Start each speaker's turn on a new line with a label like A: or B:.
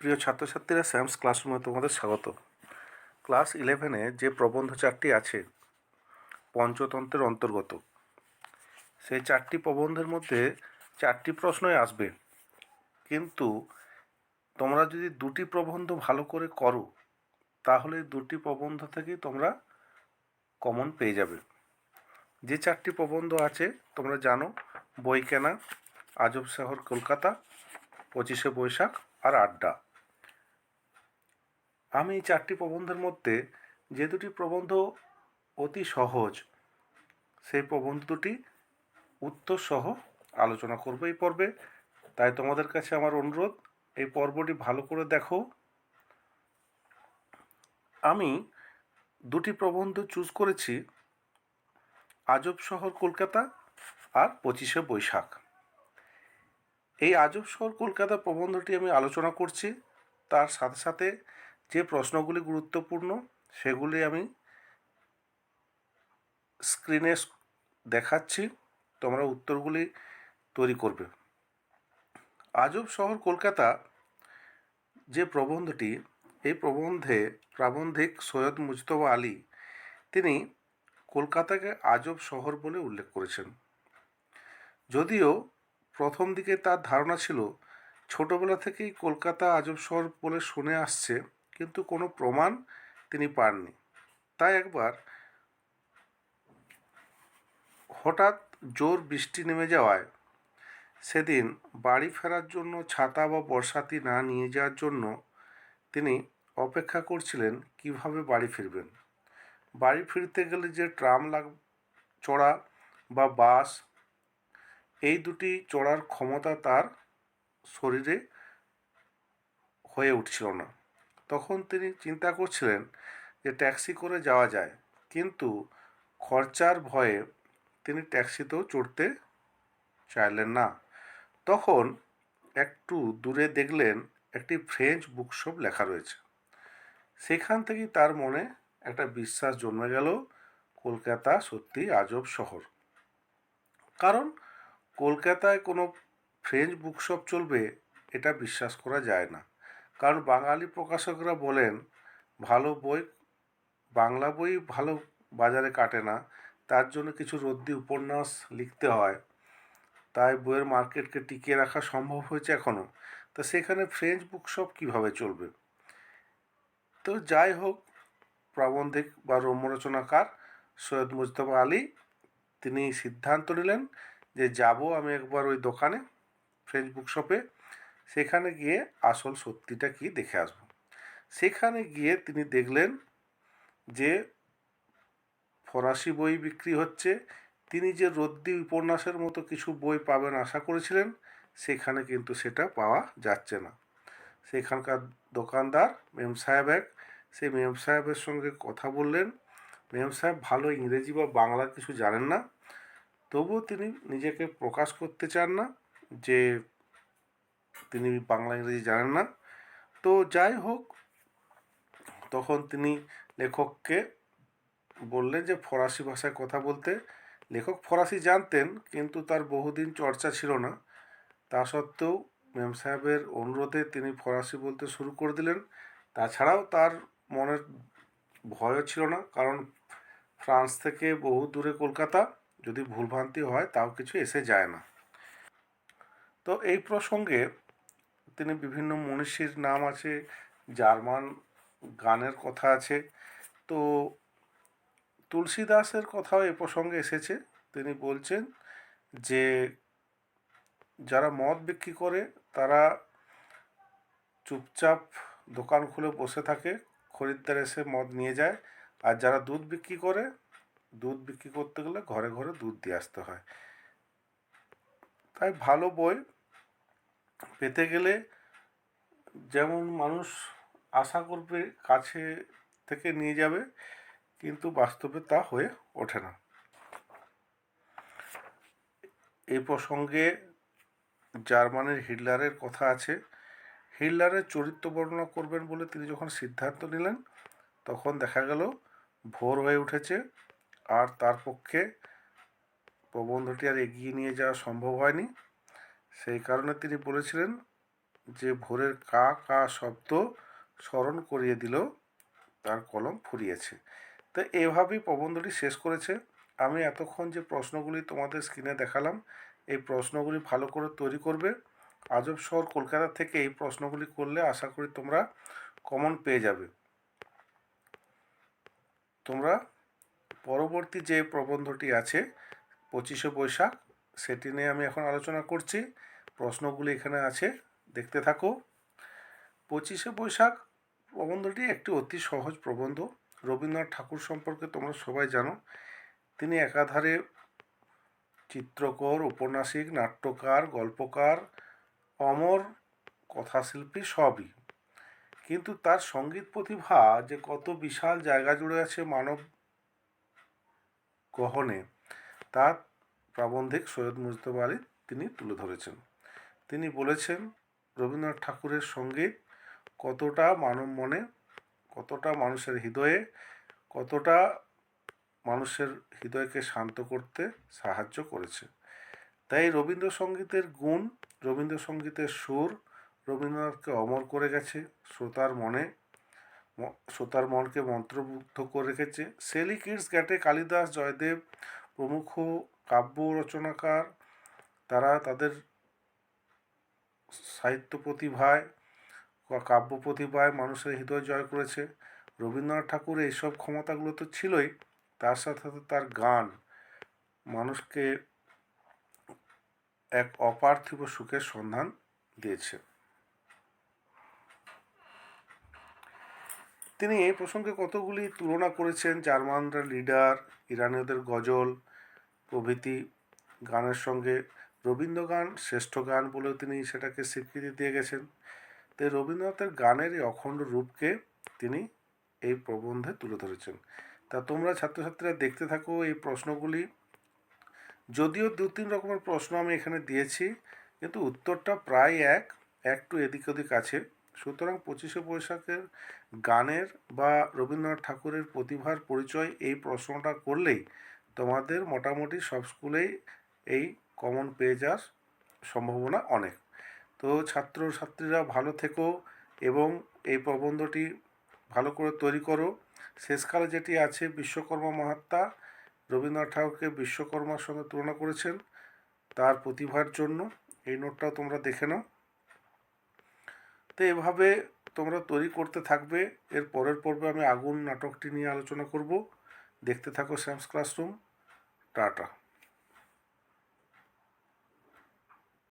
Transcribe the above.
A: প্রিয় ছাত্রছাত্রীরা স্যামস ক্লাসরুমে তোমাদের স্বাগত। ক্লাস ইলেভেনে যে প্রবন্ধ চারটি আছে, পঞ্চতন্ত্রের অন্তর্গত, সেই চারটি প্রবন্ধের মধ্যে চারটি প্রশ্নই আসবে। কিন্তু তোমরা যদি দুটি প্রবন্ধ ভালো করে করো, তাহলে দুটি প্রবন্ধ থেকেই তোমরা কমন পেয়ে যাবে। যে চারটি প্রবন্ধ আছে, তোমরা জানো বই কেনা আজব শহর কলকাতা, পঁচিশে বৈশাখ আর আড্ডা। আমি এই চারটি প্রবন্ধের মধ্যে যে দুটি প্রবন্ধ অতি সহজ, সেই প্রবন্ধ দুটি উত্তর সহ আলোচনা করব এই পর্বে। তাই তোমাদের কাছে আমার অনুরোধ, এই পর্বটি ভালো করে দেখো। আমি দুটি প্রবন্ধ চুজ করেছি, আজব শহর কলকাতা আর পঁচিশে বৈশাখ। এই আজব শহর কলকাতা প্রবন্ধটি আমি আলোচনা করছি, তার সাথে সাথে যে প্রশ্নগুলি গুরুত্বপূর্ণ, সেগুলি আমি স্ক্রিনে দেখাচ্ছি, তোমরা উত্তরগুলি তৈরি করবে। আজব শহর কলকাতা যে প্রবন্ধটি, এই প্রবন্ধে প্রাবন্ধিক সৈয়দ মুজতবা আলী, তিনি কলকাতাকে আজব শহর বলে উল্লেখ করেছেন। যদিও প্রথম দিকে তার ধারণা ছিল, ছোটবেলা থেকেই কলকাতা আজব শহর বলে শুনে আসছে কিন্তু কোনো প্রমাণ তিনি পাননি। তাই একবার হঠাৎ জোর বৃষ্টি নেমে যাওয়ায় সেদিন বাড়ি ফেরার জন্য ছাতা বা বর্ষাতি না নিয়ে যাওয়ার জন্য তিনি অপেক্ষা করছিলেন কীভাবে বাড়ি ফিরবেন। বাড়ি ফিরতে গেলে যে ট্রাম লাগ, চড়া বা বাস, এই দুটি চড়ার ক্ষমতা তার শরীরে হয়ে উঠছিল না। তখন তিনি চিন্তা করছিলেন যে ট্যাক্সি করে যাওয়া যায়। কিন্তু খরচার ভয়ে তিনি ট্যাক্সিতেও চড়তে চাইলেন না। তখন একটু দূরে দেখলেন একটি ফ্রেঞ্চ বুকশপ লেখা রয়েছে। সেখান থেকেই তার মনে একটা বিশ্বাস জন্মে গেল, কলকাতা সত্যি আজব শহর। কারণ কলকাতায় কোনো ফ্রেঞ্চ বুকশপ চলবে, এটা বিশ্বাস করা যায় না। কারণ বাঙালি প্রকাশকরা বলেন, ভালো বই, বাংলা বই ভালো বাজারে কাটে না। তার জন্য কিছু রদ্দি উপন্যাস লিখতে হয়। তাই বইয়ের মার্কেটকে টিকিয়ে রাখা সম্ভব হয়েছে এখনও তা সেখানে ফ্রেঞ্চ বুকশপ কীভাবে চলবে? তো যাই হোক, প্রাবন্ধিক বা রম্যরচনাকার সৈয়দ মুজতবা আলী, তিনি সিদ্ধান্ত নিলেন যে যাব আমি একবার ওই দোকানে, ফ্রেঞ্চ বুকশপে। সেখানে গিয়ে আসল সত্যিটা কি দেখে আসব। সেখানে গিয়ে তিনি দেখলেন যে ফরাসি বই বিক্রি হচ্ছে। তিনি যে রদ্দি উপন্যাসের মতো কিছু বই পাবেন আশা করেছিলেন, সেখানে কিন্তু সেটা পাওয়া যাচ্ছে না। সেখানকার দোকানদার মেম সাহেব এক সেই মেম সাহেবের সঙ্গে কথা বললেন। মেম সাহেব ভালো ইংরেজি বা বাংলা কিছু জানেন না, তবুও তিনি নিজেকে প্রকাশ করতে চান না যে তিনি বাংলা ইংরেজি জানেন না। তো যাই হোক, তখন তিনি লেখককে বললেন যে, ফরাসি ভাষায় কথা বলতে। লেখক ফরাসি জানতেন, কিন্তু তার বহুদিন চর্চা ছিল না। তা সত্ত্বেও মেম সাহেবের অনুরোধে তিনি ফরাসি বলতে শুরু করে দিলেন। তাছাড়াও তার মনের ভয়ও ছিল না, কারণ ফ্রান্স থেকে বহু দূরে কলকাতা, যদি ভুলভ্রান্তি হয়, তাও কিছু এসে যায় না। তো এই প্রসঙ্গে তিনি বিভিন্ন মনীষীর নাম আছে, জার্মান গানের কথা আছে। তো তুলসী দাসের কথাও এ প্রসঙ্গে এসেছে। তিনি বলছেন যে, যারা মদ বিক্রি করে, তারা চুপচাপ দোকান খুলে বসে থাকে, খরিদ্দার এসে মদ নিয়ে যায়। আর যারা দুধ বিক্রি করে, দুধ বিক্রি করতে গেলে ঘরে ঘরে দুধ দিয়ে আসতে হয়। তাই ভালো বই। পেতে গেলে যেমন মানুষ আশা করবে কাছে থেকে নিয়ে যাবে, কিন্তু বাস্তবে তা হয়ে ওঠে না। এই প্রসঙ্গে জার্মানির হিটলারের কথা আছে। হিটলারের চরিত্র বর্ণনা করবেন বলে তিনি যখন সিদ্ধান্ত নিলেন, তখন দেখা গেল ভোর হয়ে উঠেছে আর তার পক্ষে প্রবন্ধটি আর এগিয়ে নিয়ে যাওয়া সম্ভব হয়নি। সেই কারণে তিনি বলেছিলেন যে, ভোরের কা কা শব্দ স্মরণ করিয়ে দিল তার কলম ফুরিয়েছে। তো এভাবেই প্রবন্ধটি শেষ করেছে। আমি এতক্ষণ যে প্রশ্নগুলি তোমাদের স্ক্রিনে দেখালাম, এই প্রশ্নগুলি ভালো করে তৈরি করবে। আজব শহর কলকাতা থেকে এই প্রশ্নগুলি করলে আশা করি তোমরা কমন পেয়ে যাবে। তোমরা পরবর্তী যে প্রবন্ধটি আছে, পঁচিশে বৈশাখ সেটি নিয়ে আমি এখন আলোচনা করছি। প্রশ্নগুলি এখানে আছে, দেখতে থাকো। পঁচিশে বৈশাখ, প্রবন্ধটি একটি অতি সহজ প্রবন্ধ। রবীন্দ্রনাথ ঠাকুর সম্পর্কে তোমরা সবাই জানো। তিনি একাধারে চিত্রকর, উপন্যাসিক, নাট্যকার, গল্পকার, অমর, কথাশিল্পী সবই। কিন্তু তার সংগীত প্রতিভা যে কত বিশাল জায়গা জুড়ে আছে মানব গহনে, তা প্রাবন্ধিক সৈয়দ মুজতবা আলী তিনি তুলে ধরেছেন। তিনি বলেছেন, রবীন্দ্রনাথ ঠাকুরের সংগীত কতটা মানব মনে, কতটা মানুষের হৃদয়ে, কতটা মানুষের হৃদয়কে শান্ত করতে সাহায্য করেছে। তাই রবীন্দ্রসঙ্গীতের গুণ, রবীন্দ্রসঙ্গীতের সুর রবীন্দ্রনাথকে অমর করে গেছে, শ্রোতার মনে শ্রোতার মনকে মন্ত্রমুগ্ধ করে রেখেছে। Shelley Keats, Goethe, Kalidas, Jayadev প্রমুখ কাব্য রচনাকার তারা তাদের সাহিত্য প্রতিভায় বা কাব্য প্রতিভায় মানুষের হৃদয় জয় করেছে। রবীন্দ্রনাথ ঠাকুর এইসব ক্ষমতাগুলো তো ছিলই, তার সাথে সাথে তার গান মানুষকে এক অপার্থিব সুখের সন্ধান দিয়েছে। তিনি এই প্রসঙ্গে কতগুলি তুলনা করেছেন? জার্মানরা লিডার ইরানীয়দের গজল প্রভৃতি গানের সঙ্গে রবীন্দ্রগান শ্রেষ্ঠ গান বলেও তিনি সেটাকে স্বীকৃতি দিয়ে গেছেন। তাই রবীন্দ্রনাথের গানের এই অখণ্ড রূপকে তিনি এই প্রবন্ধে তুলে ধরেছেন। তা তোমরা ছাত্রছাত্রীরা দেখতে থাকো এই প্রশ্নগুলি। যদিও দু তিন রকমের প্রশ্ন আমি এখানে দিয়েছি, কিন্তু উত্তরটা প্রায় এক, একটু এদিক ওদিক আছে। সুতরাং পঁচিশে বৈশাখের গানের বা রবীন্দ্রনাথ ঠাকুরের প্রতিভার পরিচয় এই প্রশ্নটা করলেই তোমাদের মোটামুটি সব স্কুলেই এই কমন পেয়ে যাওয়ার সম্ভাবনা অনেক। তো ছাত্র ছাত্রীরা ভালো থেকো এবং এই প্রবন্ধটি ভালো করে তৈরি করো। শেষকালে যেটি আছে, বিশ্বকর্মা মহাত্মা রবীন্দ্রনাথ ঠাকুরকে বিশ্বকর্মার সঙ্গে তুলনা করেছেন তার প্রতিভার জন্য। এই নোটটাও তোমরা দেখে নাও। তো এভাবে তোমরা তৈরি করতে থাকবে। এর পরের পর্বে আমি আগুন নাটকটি নিয়ে আলোচনা করব। দেখতে থাকো স্যামস ক্লাসরুম টাটা।